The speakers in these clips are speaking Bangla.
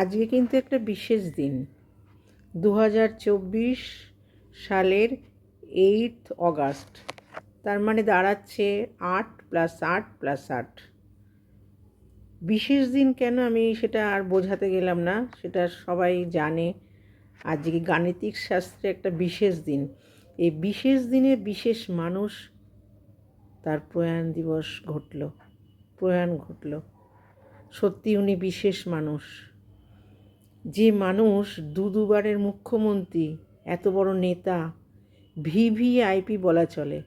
আজকে কিন্তু একটা বিশেষ দিন। দু হাজার চব্বিশ সালের এইট অগাস্ট তার মানে দাঁড়াচ্ছে আট প্লাস আট প্লাস আট। বিশেষ দিন কেন আমি সেটা আর বোঝাতে গেলাম না, সেটা সবাই জানে। আজকে গাণিতিক শাস্ত্রে একটা বিশেষ দিন। এই বিশেষ দিনে বিশেষ মানুষ, তার প্রয়াণ দিবস ঘটল, প্রয়াণ ঘটল। সত্যি উনি বিশেষ মানুষ। যে মানুষ দু দুবারের মুখ্যমন্ত্রী, এত বড় নেতা, ভিভিআইপি বলা চলে।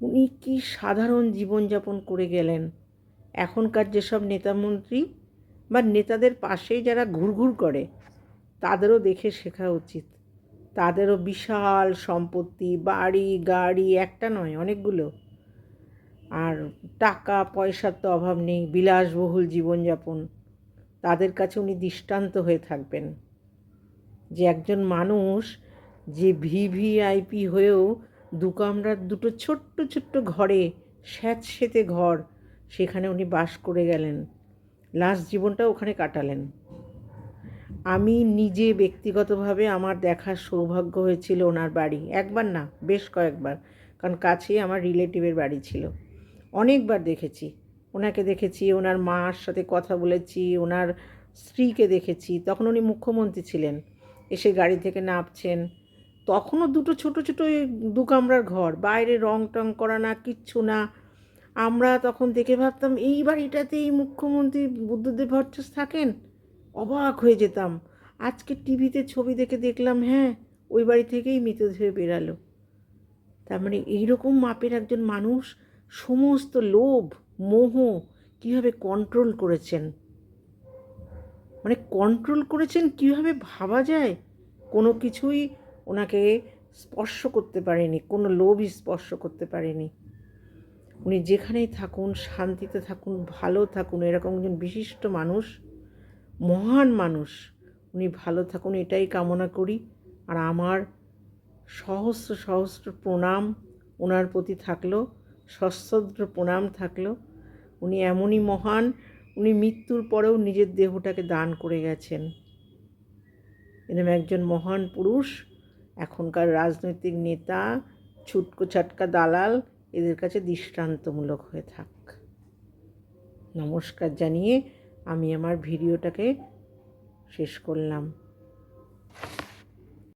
উনি কি সাধারণ জীবনযাপন করে গেলেন? এখনকার যেসব নেতামন্ত্রী বা নেতাদের পাশেই যারা ঘুরঘুর করে, তাদেরও দেখে শেখা উচিত। তাদেরও বিশাল সম্পত্তি, বাড়ি, গাড়ি, একটা নয়, অনেকগুলো। আর টাকা পয়সার তো অভাব নেই, বিলাসবহুল জীবনযাপন। তাদের কাছে উনি দৃষ্টান্ত হয়ে থাকবেন। যে একজন মানুষ যে ভিভিআইপি হয়েও দু কামরার দুটো ছোট্ট ছোট্ট ঘরে স্যাঁতসেঁতে ঘর সেখানে উনি বাস করে গেলেন। লাস্ট জীবনটা ওখানে কাটালেন। আমি নিজে ব্যক্তিগতভাবে আমার দেখার সৌভাগ্য হয়েছিল ওনার বাড়ি। একবার না, বেশ কয়েকবার। কারণ কাছেই আমার রিলেটিভের বাড়ি ছিল। অনেকবার দেখেছি। ওনাকে দেখেছি, ওনার মার সাথে কথা বলেছি, ওনার স্ত্রীকে দেখেছি। তখন উনি মুখ্যমন্ত্রী ছিলেন। এসে গাড়ি থেকে নামছেন। তখনও দুটো ছোট ছোট দু কামরার ঘর। বাইরে রং টং করা না, কিচ্ছু না। আমরা তখন দেখে ভাবতাম, এই বাড়িটাতে এই মুখ্যমন্ত্রী বুদ্ধদেব ভট্টাচার্য থাকেন? অবাক হয়ে যেতাম। আজকে টিভিতে ছবি দেখে দেখলাম হ্যাঁ ওই বাড়ি থেকেই মৃতদেহ বেরালো। তার মানে এইরকম মাপের একজন মানুষ, সমস্ত লোভ। মোহ কীভাবে কন্ট্রোল করেছেন? মানে কন্ট্রোল করেছেন কীভাবে ভাবা যায়? কোনো কিছুই ওনাকে স্পর্শ করতে পারেনি, কোনো লোভই স্পর্শ করতে পারেনি। উনি যেখানেই থাকুন, শান্তিতে থাকুন, ভালো থাকুন, এরকম একজন বিশিষ্ট মানুষ, মহান মানুষ, উনি ভালো থাকুন, এটাই কামনা করি। আর আমার সহস্র সহস্র প্রণাম ওনার প্রতি থাকল। সশ্রদ্র প্রণাম থাকল। উনি এমনই মহান, উনি মৃত্যুর পরেও নিজের দেহটাকে দান করে গেছেন। এরকম একজন মহান পুরুষ, এখনকার রাজনৈতিক নেতা ছুটকো ছাটকা দালাল, এদের কাছে দৃষ্টান্তমূলক হয়ে থাক। নমস্কার জানিয়ে আমি আমার ভিডিওটাকে শেষ করলাম।